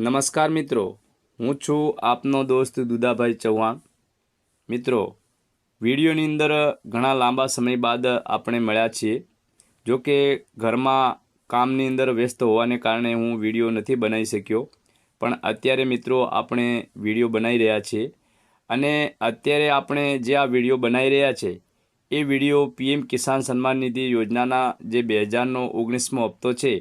નમસ્કાર મિત્રો. હું છું આપનો દોસ્ત દુદાભાઈ ચૌહાણ. મિત્રો, વિડીયોની અંદર ઘણા લાંબા સમય બાદ આપણે મળ્યા છીએ. જો કે ઘરમાં કામની અંદર વ્યસ્ત હોવાને કારણે હું વીડિયો નથી બનાવી શક્યો. પણ અત્યારે મિત્રો આપણે વીડિયો બનાવી રહ્યા છીએ. અને અત્યારે આપણે જે આ વીડિયો બનાવી રહ્યા છે, એ વીડિયો પીએમ કિસાન સન્માન નિધિ યોજનાના જે બે હજારનો ઓગણીસમો હપ્તો છે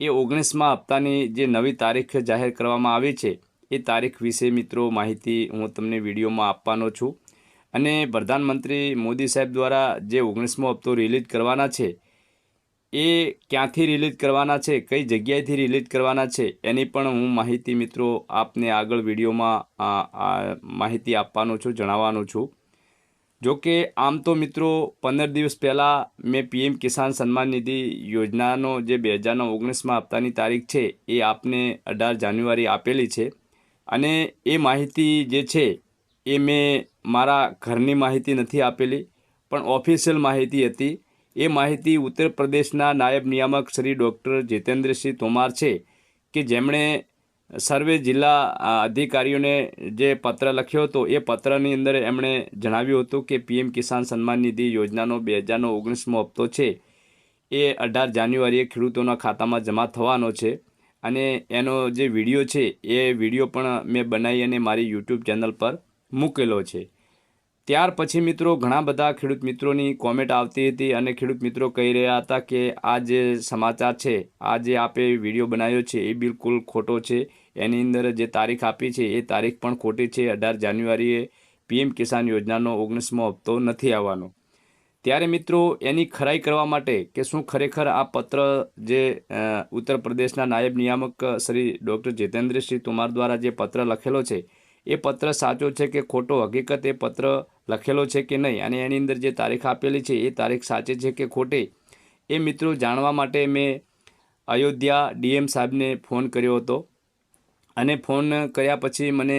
એ ઓગણીસમાં હપ્તાની જે નવી તારીખ જાહેર કરવામાં આવી છે, એ તારીખ વિશે મિત્રો માહિતી હું તમને વિડીયોમાં આપવાનો છું. અને પ્રધાનમંત્રી મોદી સાહેબ દ્વારા જે ઓગણીસમો હપ્તો રિલીઝ કરવાના છે, એ ક્યાંથી રિલીઝ કરવાના છે, કઈ જગ્યાએથી રિલીઝ કરવાના છે, એની પણ હું માહિતી મિત્રો આપને આગળ વિડીયોમાં માહિતી આપવાનો છું, જણાવવાનો છું. જો કે આમ તો મિત્રો પંદર દિવસ પહેલાં મેં પીએમ કિસાન સન્માન નિધિ યોજનાનો જે બે હજારના ઓગણીસમાં હપ્તાની તારીખ છે, એ આપને અઢાર જાન્યુઆરી આપેલી છે. અને એ માહિતી જે છે, એ મેં મારા ઘરની માહિતી નથી આપેલી, પણ ઓફિશિયલ માહિતી હતી. એ માહિતી ઉત્તર પ્રદેશના નાયબ નિયામક શ્રી ડૉક્ટર જીતેન્દ્રસિંહ તોમાર છે કે જેમણે સર્વે જિલ્લા અધિકારીઓને જે પત્ર લખ્યો હતો, એ પત્રની અંદર એમણે જણાવ્યું હતું કે પીએમ કિસાન સન્માન નિધિ યોજનાનો બે હજારનો ઓગણીસમો હપ્તો છે. એ અઢાર જાન્યુઆરીએ ખેડૂતોના ખાતામાં જમા થવાનો છે અને એનો જે વીડિયો છે, એ વીડિયો પણ મેં બનાવી અને મારી યુટ્યુબ ચેનલ પર મૂકેલો છે. ત્યાર પછી મિત્રો ઘણા બધા ખેડૂત મિત્રોની કોમેન્ટ આવતી હતી અને ખેડૂત મિત્રો કહી રહ્યા હતા કે આ જે સમાચાર છે, આ જે આપે વીડિયો બનાવ્યો છે એ બિલકુલ ખોટો છે. એની અંદર જે તારીખ આપી છે એ તારીખ પણ ખોટી છે. અઢાર જાન્યુઆરીએ પીએમ કિસાન યોજનાનો ઓગણીસમો હપ્તો નથી આવવાનો. ત્યારે મિત્રો એની ખરાઈ કરવા માટે કે શું ખરેખર આ પત્ર જે ઉત્તર પ્રદેશના નાયબ નિયામક શ્રી ડૉક્ટર જીતેન્દ્રસિંહ તુમાર દ્વારા જે પત્ર લખેલો છે, એ પત્ર સાચો છે કે ખોટો? હકીકત એ પત્ર લખેલો છે કે નહીં અને એની અંદર જે તારીખ આપેલી છે, એ તારીખ સાચી છે કે ખોટી? એ મિત્રો જાણવા માટે મેં અયોધ્યા ડીએમ સાહેબને ફોન કર્યો હતો. અને ફોન કર્યા પછી મને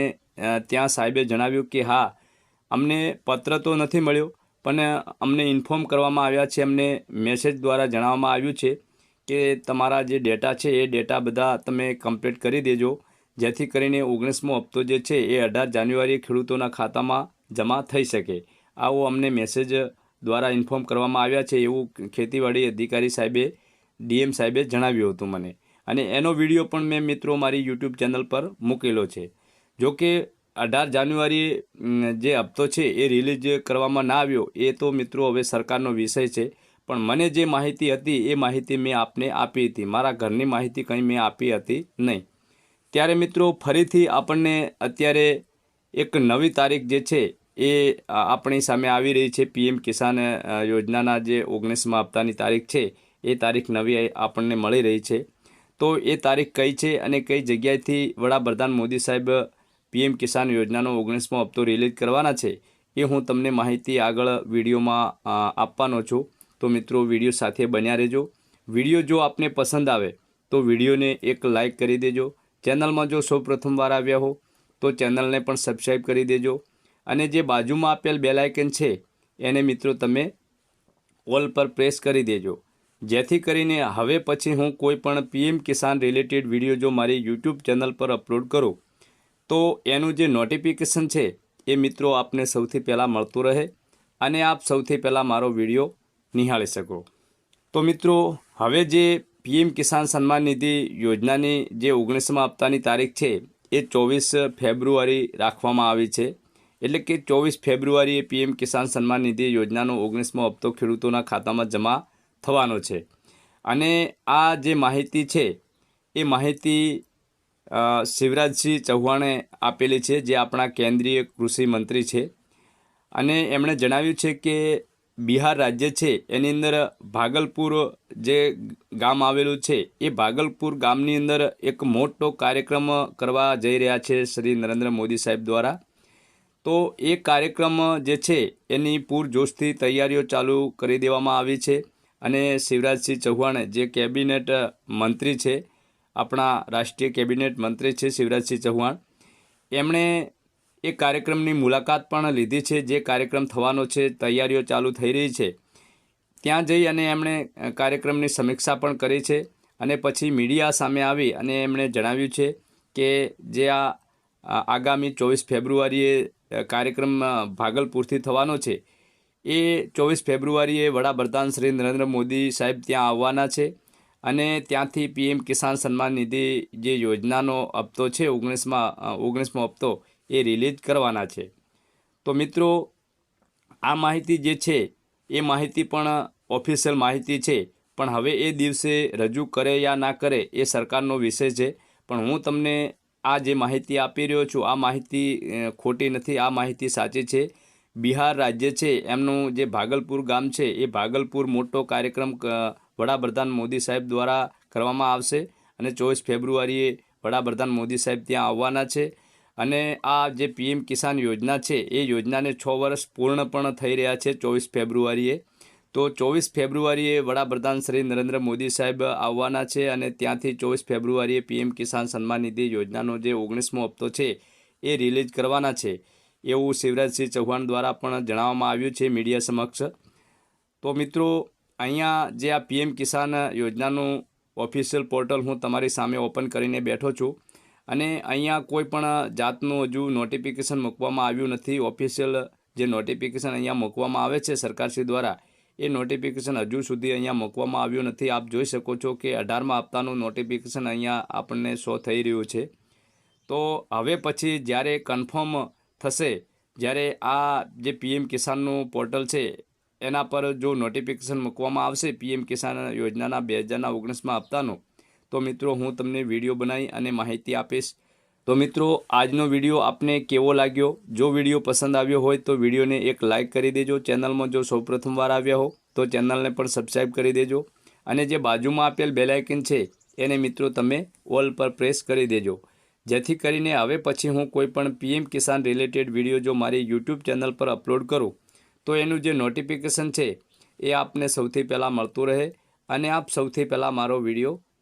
ત્યાં સાહેબે જણાવ્યું કે, હા, અમને પત્ર તો નથી મળ્યો, પણ અમને ઇન્ફોર્મ કરવામાં આવ્યા છે, અમને મેસેજ દ્વારા જણાવવામાં આવ્યું છે કે તમારા જે ડેટા છે, એ ડેટા બધા તમે કમ્પ્લીટ કરી દેજો. જેથી કરીને ઓગણીસમો હપ્તો જે છે, એ અઢાર જાન્યુઆરીએ ખેડૂતોના ખાતામાં જમા થઈ શકે. આવો અમને મેસેજ દ્વારા ઇન્ફોર્મ કરવામાં આવ્યા છે એવું ખેતીવાડી અધિકારી સાહેબે, ડીએમ સાહેબે જણાવ્યું હતું મને. અને એનો વીડિયો પણ મેં મિત્રો મારી યુટ્યુબ ચેનલ પર મૂકેલો છે. જો કે અઢાર જાન્યુઆરી જે હપ્તો છે એ રિલીઝ કરવામાં ના આવ્યો, એ તો મિત્રો હવે સરકારનો વિષય છે. પણ મને જે માહિતી હતી એ માહિતી મેં આપને આપી હતી. મારા ઘરની માહિતી કંઈ મેં આપી હતી નહીં. ત્યારે મિત્રો ફરીથી આપણને અત્યારે એક નવી તારીખ જે છે એ આપણી સામે આવી રહી છે. પીએમ કિસાન યોજનાના જે ઓગણીસમાં હપ્તાની તારીખ છે, એ તારીખ નવી આપણને મળી રહી છે. તો એ તારીખ કઈ છે અને કઈ જગ્યાએથી વડાપ્રધાન મોદી સાહેબ પીએમ કિસાન યોજનાનો ઓગણીસમો હપ્તો રિલીઝ કરવાના છે, એ હું તમને માહિતી આગળ વિડીયોમાં આપવાનો છું. તો મિત્રો, વીડિયો સાથે બન્યા રહેજો. વીડિયો જો આપને પસંદ આવે, તો વિડીયોને એક લાઇક કરી દેજો. ચેનલમાં જો સૌ પ્રથમવાર આવ્યા હો તો ચેનલને પણ સબસ્ક્રાઈબ કરી દેજો. અને જે બાજુમાં આપેલ બેલાયકન છે, એને મિત્રો તમે ઓલ પર પ્રેસ કરી દેજો. જેથી કરીને હવે પછી હું કોઈ પણ પીએમ કિસાન રિલેટેડ વીડિયો જો મારી યુટ્યુબ ચેનલ પર અપલોડ કરું, તો એનું જે નોટિફિકેશન છે, એ મિત્રો આપને સૌથી પહેલાં મળતું રહે અને આપ સૌથી પહેલાં મારો વીડિયો નિહાળી શકો. તો મિત્રો, હવે જે પીએમ કિસાન સન્માન નિધિ યોજનાની જે ઓગણીસમાં હપ્તાની તારીખ છે એ ચોવીસ ફેબ્રુઆરી રાખવામાં આવી છે. એટલે કે ચોવીસ ફેબ્રુઆરીએ પીએમ કિસાન સન્માન નિધિ યોજનાનો ઓગણીસમો હપ્તો ખેડૂતોના ખાતામાં જમા થવાનો છે. અને આ જે માહિતી છે, એ માહિતી શિવરાજસિંહ ચૌહાણે આપેલી છે, જે આપણા કેન્દ્રીય કૃષિ મંત્રી છે. અને એમણે જણાવ્યું છે કે બિહાર રાજ્ય છે, એની અંદર ભાગલપુર જે ગામ આવેલું છે, એ ભાગલપુર ગામની અંદર એક મોટો કાર્યક્રમ કરવા જઈ રહ્યા છે શ્રી નરેન્દ્ર મોદી સાહેબ દ્વારા. તો એ કાર્યક્રમ જે છે, એની પૂરજોશથી તૈયારીઓ ચાલુ કરી દેવામાં આવી છે અને શિવરાજસિંહ ચૌહાણ જે કેબિનેટ મંત્રી છે, આપણા રાષ્ટ્રીય કેબિનેટ મંત્રી છે શિવરાજસિંહ ચૌહાણ, એમણે એ કાર્યક્રમની મુલાકાત પણ લીધી છે, જે કાર્યક્રમ થવાનો છે, તૈયારીઓ ચાલુ થઈ રહી છે. ત્યાં જઈ અને એમણે કાર્યક્રમની સમીક્ષા પણ કરી છે અને પછી મીડિયા સામે આવી અને એમણે જણાવ્યું છે કે જે આ આગામી ચોવીસ ફેબ્રુઆરીએ કાર્યક્રમ ભાગલપુરથી થવાનો છે. એ ચોવીસ ફેબ્રુઆરીએ વડાપ્રધાન શ્રી નરેન્દ્ર મોદી સાહેબ ત્યાં આવવાના છે અને ત્યાંથી પીએમ કિસાન સન્માન નિધિ જે યોજનાનો હપ્તો છે, ઓગણીસમાં ઓગણીસમો હપ્તો એ રિલીઝ કરવાના છે. તો મિત્રો, આ માહિતી જે છે, એ માહિતી પણ ઓફિશિયલ માહિતી છે. પણ હવે એ દિવસે રજૂ કરે યા ના કરે એ સરકારનો વિષય છે. પણ હું તમને આ જે માહિતી આપી રહ્યો છું, આ માહિતી ખોટી નથી, આ માહિતી સાચી છે. બિહાર રાજ્ય છે, એમનું જે ભાગલપુર ગામ છે, એ ભાગલપુર મોટો કાર્યક્રમ વડાપ્રધાન મોદી સાહેબ દ્વારા કરવામાં આવશે. અને ચોવીસ ફેબ્રુઆરીએ વડાપ્રધાન મોદી સાહેબ ત્યાં આવવાના છે. અને આ જે પીએમ કિસાન યોજના છે, એ યોજનાને છ વર્ષ પૂર્ણ પણ થઈ રહ્યા છે, ચોવીસ ફેબ્રુઆરીએ. તો ચોવીસ ફેબ્રુઆરીએ વડાપ્રધાન શ્રી નરેન્દ્ર મોદી સાહેબ આવવાના છે અને ત્યાંથી ચોવીસ ફેબ્રુઆરીએ પીએમ કિસાન સન્માન નિધિ યોજનાનો જે ઓગણીસમો હપ્તો છે, એ રિલીઝ કરવાના છે. એવું શિવરાજસિંહ ચૌહાણ દ્વારા પણ જણાવવામાં આવ્યું છે મીડિયા સમક્ષ. તો મિત્રો, અહીંયા જે આ પીએમ કિસાન યોજનાનું ઓફિશિયલ પોર્ટલ હું તમારી સામે ઓપન કરીને બેઠો છું. અને અહીંયા કોઈ પણ જાતનું હજુ નોટિફિકેશન મૂકવામાં આવ્યું નથી. ઓફિશિયલ જે નોટિફિકેશન અહીંયા મૂકવામાં આવે છે સરકારશ્રી દ્વારા, એ નોટિફિકેશન હજુ સુધી અહીંયા મૂકવામાં આવ્યું નથી. આપ જોઈ શકો છો કે અઢારમાં હપ્તાનું નોટિફિકેશન અહીંયા આપણને શો થઈ રહ્યું છે. તો હવે પછી જ્યારે કન્ફર્મ થશે, જ્યારે આ જે પીએમ કિસાનનું પોર્ટલ છે, એના પર જો નોટિફિકેશન મૂકવામાં આવશે પીએમ કિસાન યોજનાના બે હજારના ઓગણીસમાં હપ્તાનું તો મિત્રો હું તમને વીડિયો બનાવી અને માહિતી આપીશ. તો મિત્રો, આજનો વીડિયો આપને કેવો લાગ્યો? જો વીડિયો પસંદ આવ્યો હોય તો વિડીયોને એક લાઇક કરી દેજો. ચેનલમાં જો સૌપ્રથમવાર આવ્યા હો, તો ચેનલને પણ સબસ્ક્રાઈબ કરી દેજો. અને જે બાજુમાં આપેલ બેલાઇકન છે, એને મિત્રો તમે ઓલ પર પ્રેસ કરી દેજો. જેથી કરીને હવે પછી હું કોઈપણ પીએમ કિસાન રિલેટેડ વીડિયો જો મારી યુટ્યુબ ચેનલ પર અપલોડ કરું, તો એનું જે નોટિફિકેશન છે, એ આપને સૌથી પહેલાં મળતું રહે. અને આપ સૌથી પહેલાં મારો વીડિયો